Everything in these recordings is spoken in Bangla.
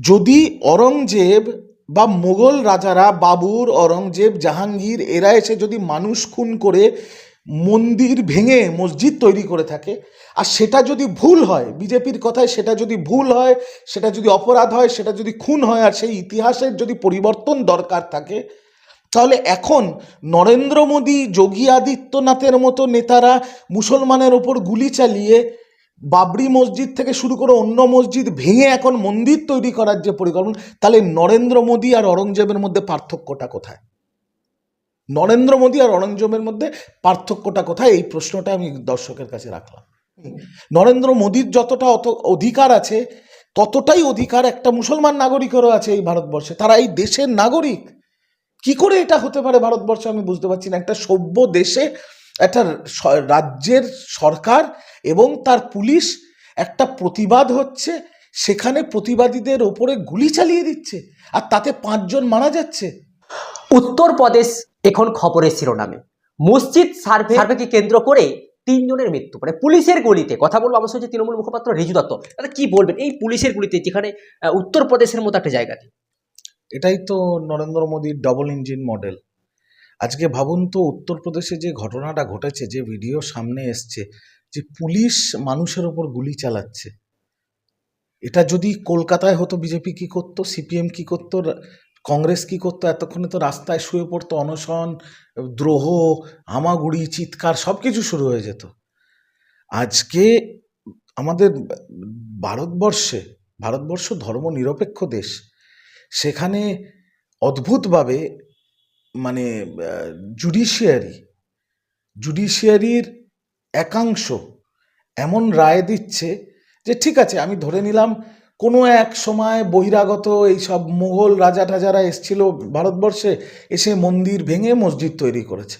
যদি অরঙ্গজেব বা মোগল রাজারা বাবুর অরঙ্গজেব জাহাঙ্গীর, এরা এসে যদি মানুষ খুন করে মন্দির ভেঙে মসজিদ তৈরি করে থাকে, আর সেটা যদি ভুল হয়, বিজেপির কথায় সেটা যদি ভুল হয়, সেটা যদি অপরাধ হয়, সেটা যদি খুন হয়, আর সেই ইতিহাসের যদি পরিবর্তন দরকার থাকে, তাহলে এখন নরেন্দ্র মোদী, যোগী আদিত্যনাথের মতো নেতারা মুসলমানের ওপর গুলি চালিয়ে বাবরি মসজিদ থেকে শুরু করে অন্য মসজিদ ভেঙে এখন মন্দির তৈরি করার যে পরিকল্পনা, তাহলে নরেন্দ্র মোদী আর অরঙ্গজেবের মধ্যে পার্থক্যটা কোথায়? নরেন্দ্র মোদী আর অরঙ্গজেবের মধ্যে পার্থক্যটা কোথায়? এই প্রশ্নটা আমি দর্শকের কাছে রাখলাম। নরেন্দ্র মোদীর যতটা অত অধিকার আছে, ততটাই অধিকার একটা মুসলমান নাগরিকেরও আছে এই ভারতবর্ষে। তারা এই দেশের নাগরিক। কি করে এটা হতে পারে ভারতবর্ষে আমি বুঝতে পারছি না। একটা সভ্য দেশে একটা রাজ্যের সরকার এবং তার পুলিশ একটা প্রতিবাদ হচ্ছে সেখানে প্রতিবাদীদের ওপরে গুলি চালিয়ে দিচ্ছে আর তাতে পাঁচজন মারা যাচ্ছে। উত্তরপ্রদেশ এখন খবরের শিরোনামে। মসজিদ সার্ভে সার্ভেকে কেন্দ্র করে তিনজনের মৃত্যু মানে পুলিশের গুলিতে। কথা বলব আমার সঙ্গে তৃণমূল মুখপাত্র রিজু দত্ত। দাদা কি বলবেন? এই পুলিশের গুলিতে যেখানে উত্তরপ্রদেশের মতো একটা জায়গাতে। এটাই তো নরেন্দ্র মোদীর ডবল ইঞ্জিন মডেল আজকে ভাবুন তো, উত্তরপ্রদেশে যে ঘটনাটা ঘটেছে, যে ভিডিও সামনে এসছে, যে পুলিশ মানুষের ওপর গুলি চালাচ্ছে। এটা যদি কলকাতায় হতো, বিজেপি কি করতো, সিপিএম কি করতো, কংগ্রেস কি করতো, এতক্ষণে তো রাস্তায় শুয়ে পড়তো অনশন, দ্রোহ, হামাগুড়ি, চিৎকার সব কিছু শুরু হয়ে যেত। আজকে আমাদের ভারতবর্ষে, ভারতবর্ষ ধর্ম নিরপেক্ষ দেশ, সেখানে অদ্ভুতভাবে মানে জুডিশিয়ারি জুডিশিয়ারির একাংশ এমন রায় দিচ্ছে যে ঠিক আছে, আমি ধরে নিলাম কোনো এক সময় বহিরাগত এই সব মুঘল রাজা টাজারা এসছিল ভারতবর্ষে, এসে মন্দির ভেঙে মসজিদ তৈরি করেছে।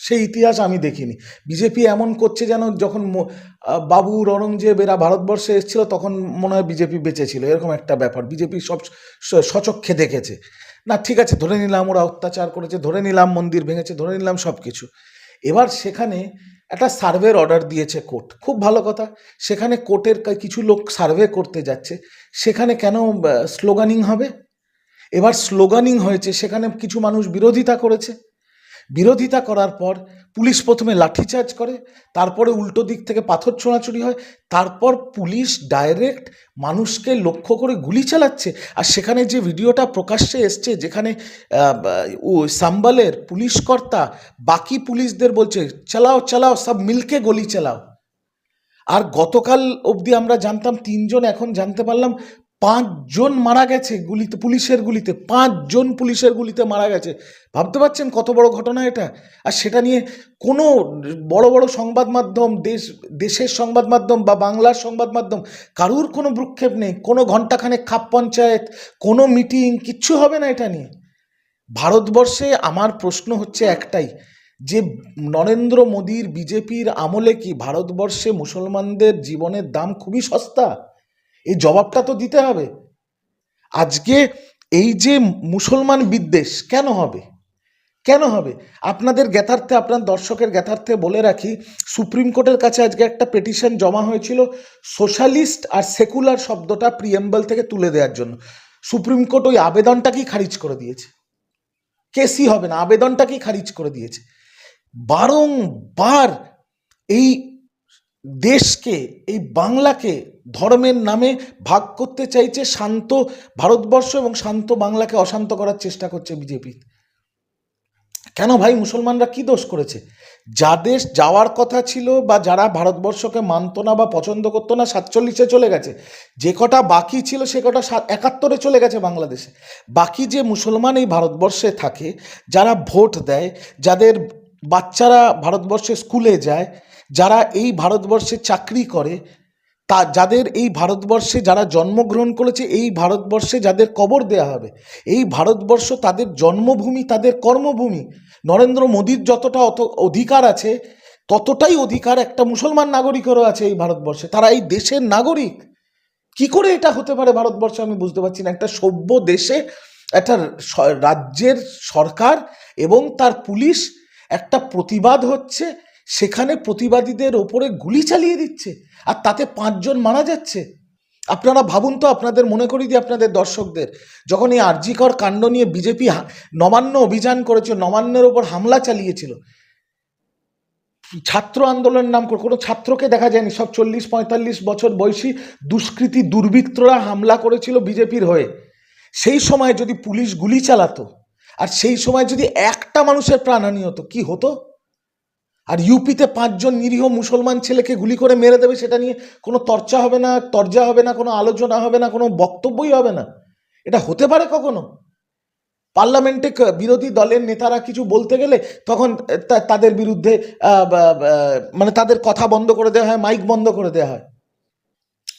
সেই ইতিহাস আমি দেখিনি। বিজেপি এমন করছে যেন যখন বাবু অরঙ্গজেব এরা ভারতবর্ষে এসেছিল, তখন মনে হয় বিজেপি বেঁচে ছিল, এরকম একটা ব্যাপার। বিজেপি সব সচক্ষে দেখেছে। না, ঠিক আছে, ধরে নিলাম ওরা অত্যাচার করেছে, ধরে নিলাম মন্দির ভেঙেছে, ধরে নিলাম সব কিছু এবার সেখানে একটা সার্ভের অর্ডার দিয়েছে কোর্ট খুব ভালো কথা। সেখানে কোর্টের কিছু লোক সার্ভে করতে যাচ্ছে। সেখানে কেন স্লোগানিং হবে? এবার স্লোগানিং হয়েছে, সেখানে কিছু মানুষ বিরোধিতা করেছে। বিরোধিতা করার পর পুলিশ প্রথমে লাঠিচার্জ করে, তারপরে উল্টো দিক থেকে পাথর ছোঁড়াছুড়ি হয়, তারপর পুলিশ ডাইরেক্ট মানুষকে লক্ষ্য করে গুলি চালাচ্ছে। আর সেখানে যে ভিডিওটা প্রকাশ্যে এসছে, যেখানে ও সাম্বালের পুলিশ কর্তা বাকি পুলিশদের বলছে, চালাও চালাও, সব মিলকে গলি চালাও। আর গতকাল অবধি আমরা জানতাম, তিনজন এখন জানতে পারলাম পাঁচজন মারা গেছে গুলিতে, পুলিশের গুলিতে, পাঁচজন পুলিশের গুলিতে মারা গেছে। ভাবতে পারছেন কত বড় ঘটনা এটা? আর সেটা নিয়ে কোনো বড় বড় সংবাদ মাধ্যম, দেশ, দেশের সংবাদ মাধ্যম বা বাংলার সংবাদ মাধ্যম, কারুর কোনো ভ্রুক্ষেপ নেই, কোনো ঘন্টাখানেক খাপ পঞ্চায়েত, কোনো মিটিং, কিচ্ছু হবে না এটা নিয়ে। ভারতবর্ষে আমার প্রশ্ন হচ্ছে একটাই, যে নরেন্দ্র মোদীর বিজেপির আমলে কি ভারতবর্ষে মুসলমানদের জীবনের দাম খুবই সস্তা? এই জবাবটা তো দিতে হবে। আজকে এই যে মুসলমান বিদ্বেষ কেন হবে? কেন হবে? আপনাদের জ্ঞাতার্থে, আপনার দর্শকের জ্ঞাতার্থে বলে রাখি, সুপ্রিম কোর্টের কাছে আজকে একটা পেটিশন জমা হয়েছিল সোশ্যালিস্ট আর সেকুলার শব্দটা প্রিয়েম্বল থেকে তুলে দেওয়ার জন্য। সুপ্রিম কোর্ট ওই আবেদনটাকেই খারিজ করে দিয়েছে। কেসই হবে না, আবেদনটাকেই খারিজ করে দিয়েছে। বারংবার এই দেশকে, এই বাংলাকে ধর্মের নামে ভাগ করতে চাইছে শান্ত ভারতবর্ষ এবং শান্ত বাংলাকে অশান্ত করার চেষ্টা করছে বিজেপি। কেন ভাই? মুসলমানরা কি দোষ করেছে? যাদের যাওয়ার কথা ছিল বা যারা ভারতবর্ষকে মানত না বা পছন্দ করতো না, সাতচল্লিশে চলে গেছে। যে কটা বাকি ছিল, সে কটা একাত্তরে চলে গেছে বাংলাদেশে। বাকি যে মুসলমান এই ভারতবর্ষে থাকে, যারা ভোট দেয়, যাদের বাচ্চারা ভারতবর্ষে স্কুলে যায়, যারা এই ভারতবর্ষে চাকরি করে তা যাদের এই ভারতবর্ষে যারা জন্মগ্রহণ করেছে, এই ভারতবর্ষে যাদের কবর দেয়া হবে, এই ভারতবর্ষ তাদের জন্মভূমি, তাদের কর্মভূমি। নরেন্দ্র মোদীর যতটা অত অধিকার আছে, ততটাই অধিকার একটা মুসলমান নাগরিকেরও আছে এই ভারতবর্ষে। তারা এই দেশের নাগরিক। কি করে এটা হতে পারে ভারতবর্ষে আমি বুঝতে পারছি না। একটা সভ্য দেশে একটা রাজ্যের সরকার এবং তার পুলিশ একটা প্রতিবাদ হচ্ছে সেখানে প্রতিবাদীদের ওপরে গুলি চালিয়ে দিচ্ছে আর তাতে পাঁচজন মারা যাচ্ছে। আপনারা ভাবুন তো, আপনাদের মনে করি দিয়ে আপনাদের দর্শকদের, যখন এই আরজিকর কাণ্ড নিয়ে বিজেপি নবান্ন অভিযান করেছিল, নবান্নের ওপর হামলা চালিয়েছিল, ছাত্র আন্দোলন নাম করে, কোনো ছাত্রকে দেখা যায়নি, সব চল্লিশ পঁয়তাল্লিশ বছর বয়সী দুষ্কৃতী দুর্বৃত্তরা হামলা করেছিল বিজেপির হয়ে। সেই সময় যদি পুলিশ গুলি চালাতো, আর সেই সময় যদি একটা মানুষের প্রাণহানি হতো, কি হতো? আর ইউপিতে পাঁচজন নিরীহ মুসলমান ছেলেকে গুলি করে মেরে দেবে, সেটা নিয়ে কোনো তর্চা হবে না, তর্জা হবে না, কোনো আলোচনা হবে না, কোনো বক্তব্যই হবে না। এটা হতে পারে কখনো? পার্লামেন্টে বিরোধী দলের নেতারা কিছু বলতে গেলে তখন তাদের বিরুদ্ধে মানে তাদের কথা বন্ধ করে দেওয়া হয়, মাইক বন্ধ করে দেওয়া হয়।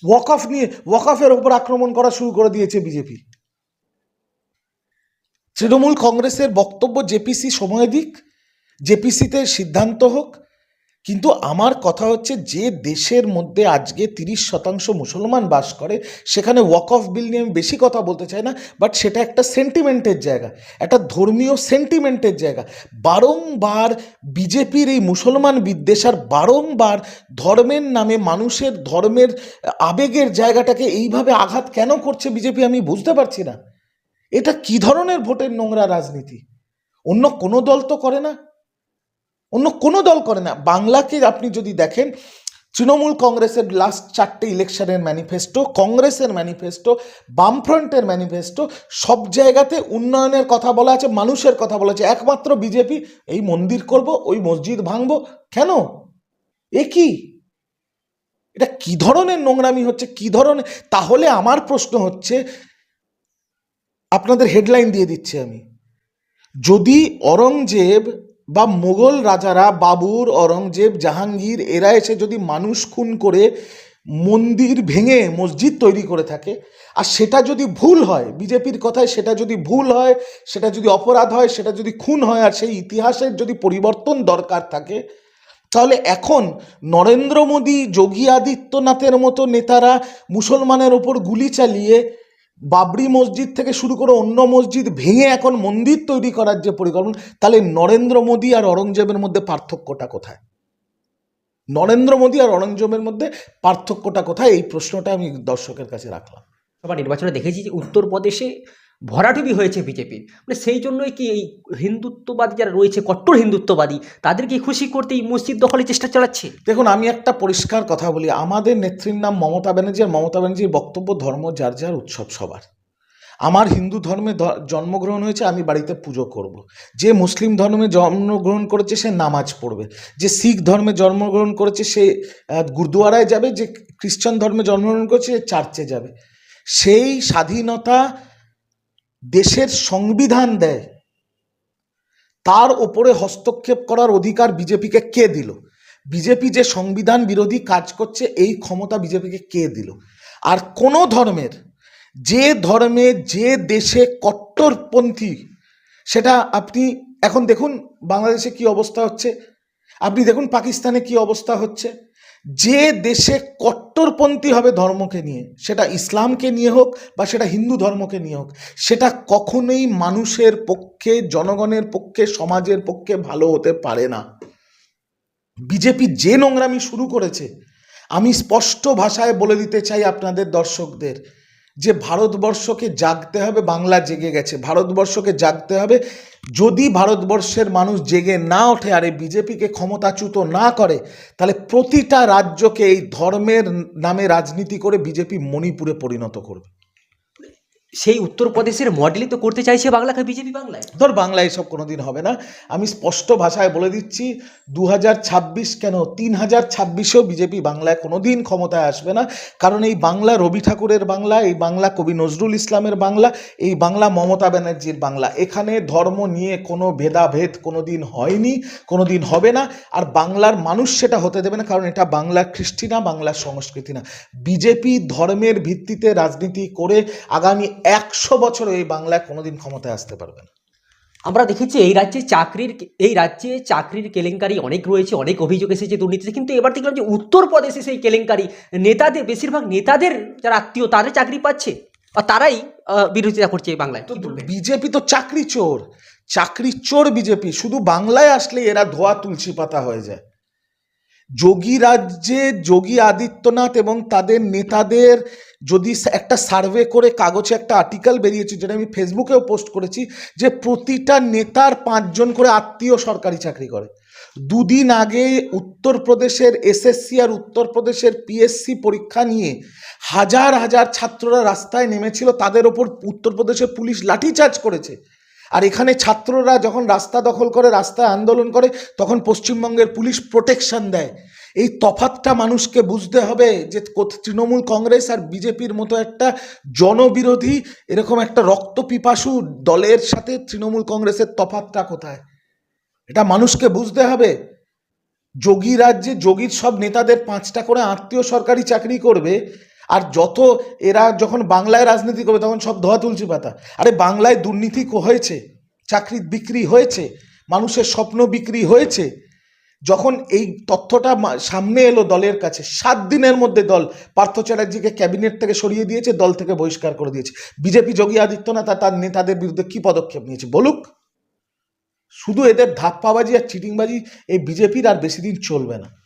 ওয়াক অফ নিয়ে ওয়াক অফের ওপর আক্রমণ করা শুরু করে দিয়েছে বিজেপি। তৃণমূল কংগ্রেসের বক্তব্য জেপিসি সময় দিক। জেপিসিতে সিদ্ধান্ত হোক, কিন্তু আমার কথা হচ্ছে যে দেশের মধ্যে আজকে তিরিশ শতাংশ মুসলমান বাস করে, সেখানে ওয়াক অফ বিল নিয়ে আমি বেশি কথা বলতে চাই না বাট সেটা একটা সেন্টিমেন্টের জায়গা, একটা ধর্মীয় সেন্টিমেন্টের জায়গা। বারংবার বিজেপির এই মুসলমান বিদ্বেষ আর বারংবার ধর্মের নামে মানুষের ধর্মের আবেগের জায়গাটাকে এইভাবে আঘাত কেন করছে বিজেপি আমি বুঝতে পারছি না। এটা কি ধরনের ভোটের নোংরা রাজনীতি? অন্য কোনো দল তো করে না। অন্য কোনো দল করে না। বাংলাকে আপনি যদি দেখেন, তৃণমূল কংগ্রেসের লাস্ট চারটে ইলেকশনের ম্যানিফেস্টো কংগ্রেসের ম্যানিফেস্টো বামফ্রন্টের ম্যানিফেস্টো সব জায়গাতে উন্নয়নের কথা বলা আছে, মানুষের কথা বলা আছে। একমাত্র বিজেপি এই মন্দির করব, ওই মসজিদ ভাঙবো। কেন? এ কি? এটা কি ধরনের নোংরামি হচ্ছে? কি ধরনের? তাহলে আমার প্রশ্ন হচ্ছে, আপনাদের হেডলাইন দিয়ে দিচ্ছি আমি। যদি অরঙ্গজেব বা মোগল রাজারা বাবুর অরঙ্গজেব জাহাঙ্গীর, এরা এসে যদি মানুষ খুন করে মন্দির ভেঙে মসজিদ তৈরি করে থাকে, আর সেটা যদি ভুল হয়, বিজেপির কথায় সেটা যদি ভুল হয়, সেটা যদি অপরাধ হয়, সেটা যদি খুন হয়, আর সেই ইতিহাসের যদি পরিবর্তন দরকার থাকে, তাহলে এখন নরেন্দ্র মোদী, যোগী আদিত্যনাথের মতো নেতারা মুসলমানের ওপর গুলি চালিয়ে বাবরি মসজিদ থেকে শুরু করে অন্য মসজিদ ভেঙে এখন মন্দির তৈরি করার যে পরিকল্পনা, তাহলে নরেন্দ্র মোদী আর অরঙ্গজেবের মধ্যে পার্থক্যটা কোথায়? নরেন্দ্র মোদী আর অরঙ্গজেবের মধ্যে পার্থক্যটা কোথায়? এই প্রশ্নটা আমি দর্শকের কাছে রাখলাম। সবার নির্বাচনে দেখেছি যে উত্তরপ্রদেশে ভরাডুবি হয়েছে বিজেপির। মানে সেই জন্যই কি এই হিন্দুত্ববাদী যারা রয়েছে, কট্টর হিন্দুত্ববাদী, তাদেরকে খুশি করতে এই মসজিদ দখলের চেষ্টা চালাচ্ছে? দেখুন, আমি একটা পরিষ্কার কথা বলি। আমাদের নেত্রীর নাম মমতা ব্যানার্জি আর মমতা ব্যানার্জির বক্তব্য ধর্ম, যার যার উৎসব সবার। আমার হিন্দু ধর্মে জন্মগ্রহণ হয়েছে, আমি বাড়িতে পুজো করব। যে মুসলিম ধর্মে জন্মগ্রহণ করেছে, সে নামাজ পড়বে। যে শিখ ধর্মে জন্মগ্রহণ করেছে, সে গুরুদুয়ারায় যাবে। যে খ্রিস্টান ধর্মে জন্মগ্রহণ করেছে, সে চার্চে যাবে। সেই স্বাধীনতা দেশের সংবিধান দেয়। তার ওপরে হস্তক্ষেপ করার অধিকার বিজেপিকে কে দিল? বিজেপি যে সংবিধান বিরোধী কাজ করছে, এই ক্ষমতা বিজেপিকে কে দিল? আর কোনো ধর্মের, যে ধর্মে, যে দেশে কট্টরপন্থী, সেটা আপনি এখন দেখুন বাংলাদেশে কি অবস্থা হচ্ছে। আপনি দেখুন পাকিস্তানে কি অবস্থা হচ্ছে। যে দেশে কট্টরপন্থী হবে ধর্মকে নিয়ে, সেটা ইসলামকে নিয়ে হোক বা সেটা হিন্দু ধর্মকে নিয়ে হোক, সেটা কখনোই মানুষের পক্ষে, জনগণের পক্ষে, সমাজের পক্ষে ভালো হতে পারে না। বিজেপি যে নোংরামি শুরু করেছে, আমি স্পষ্ট ভাষায় বলে দিতে চাই আপনাদের দর্শকদের যে ভারতবর্ষকে জাগতে হবে, বাংলা জেগে গেছে। ভারতবর্ষকে জাগতে হবে। যদি ভারতবর্ষের মানুষ জেগে না ওঠে আর এই বিজেপিকে ক্ষমতাচ্যুত না করে, তাহলে প্রতিটা রাজ্যকে এই ধর্মের নামে রাজনীতি করে বিজেপি মণিপুরে পরিণত করবে। সেই উত্তরপ্রদেশের মডেলই তো করতে চাইছে বাংলাকে বিজেপি বাংলায়। ধর বাংলা এসব কোনোদিন হবে না। আমি স্পষ্ট ভাষায় বলে দিচ্ছি দু হাজার ছাব্বিশ কেন তিন হাজার ছাব্বিশেও বিজেপি বাংলায় কোনোদিন ক্ষমতায় আসবে না। কারণ এই বাংলা রবি ঠাকুরের বাংলা, এই বাংলা কবি নজরুল ইসলামের বাংলা, এই বাংলা মমতা ব্যানার্জির বাংলা। এখানে ধর্ম নিয়ে কোনো ভেদাভেদ কোনোদিন হয়নি, কোনোদিন হবে না। আর বাংলার মানুষ সেটা হতে দেবে না, কারণ এটা বাংলার কৃষ্টি না বাংলার সংস্কৃতি না। বিজেপি ধর্মের ভিত্তিতে রাজনীতি করে আগামী একশো বছর এই বাংলায় কোনোদিন ক্ষমতায় আসতে পারবে না। আমরা দেখেছি এই রাজ্যে চাকরির এই রাজ্যে চাকরির কেলেঙ্কারি অনেক রয়েছে অনেক অভিযোগ এসেছে দুর্নীতিতে কিন্তু এবার দেখলাম যে উত্তরপ্রদেশে সেই কেলেঙ্কারি। নেতাদের বেশিরভাগ নেতাদের যারা আত্মীয় তাদের চাকরি পাচ্ছে আর তারাই বিরোধিতা করছে এই বাংলায়। তো বিজেপি তো চাকরি চোর চাকরি চোর বিজেপি শুধু বাংলায় আসলে এরা ধোয়া তুলসী পাতা হয়ে যায়। যোগী রাজ্যে যোগী আদিত্যনাথ এবং তাদের নেতাদের যদি একটা সার্ভে করে কাগজে একটা আর্টিকেল বেরিয়েছে, যেটা আমি ফেসবুকেও পোস্ট করেছি, যে প্রতিটা নেতার পাঁচজন করে আত্মীয় সরকারি চাকরি করে। দুদিন আগে উত্তরপ্রদেশের এসএসসি আর উত্তরপ্রদেশের পিএসসি পরীক্ষা নিয়ে হাজার হাজার ছাত্ররা রাস্তায় নেমেছিল, তাদের ওপর উত্তরপ্রদেশের পুলিশ লাঠিচার্জ করেছে। আর এখানে ছাত্ররা যখন রাস্তা দখল করে, রাস্তায় আন্দোলন করে, তখন পশ্চিমবঙ্গের পুলিশ প্রোটেকশন দেয়। এই তফাতটা মানুষকে বুঝতে হবে যে তৃণমূল কংগ্রেস আর বিজেপির মতো একটা জনবিরোধী, এরকম একটা রক্তপিপাসু দলের সাথে তৃণমূল কংগ্রেসের তফাতটা কোথায়? এটা মানুষকে বুঝতে হবে। যোগী রাজ্যে, যোগীর সব নেতাদের পাঁচটা করে আত্মীয় সরকারি চাকরি করবে আর যত এরা যখন বাংলায় রাজনীতি করবে, তখন সব ধোয়া তুলসী পাতা। আরে বাংলায় দুর্নীতি হয়েছে? চাকরি বিক্রি হয়েছে? মানুষের স্বপ্ন বিক্রি হয়েছে? যখন এই তথ্যটা সামনে এলো দলের কাছে, সাত দিনের মধ্যে দল পার্থ চ্যাটার্জিকে ক্যাবিনেট থেকে সরিয়ে দিয়েছে, দল থেকে বহিষ্কার করে দিয়েছে। বিজেপি যোগী আদিত্যনাথ আর তার নেতাদের বিরুদ্ধে কি পদক্ষেপ নিয়েছে বলুক? শুধু এদের ধাপ্পাবাজি আর চিটিংবাজি এই বিজেপির আর বেশি দিন চলবে না।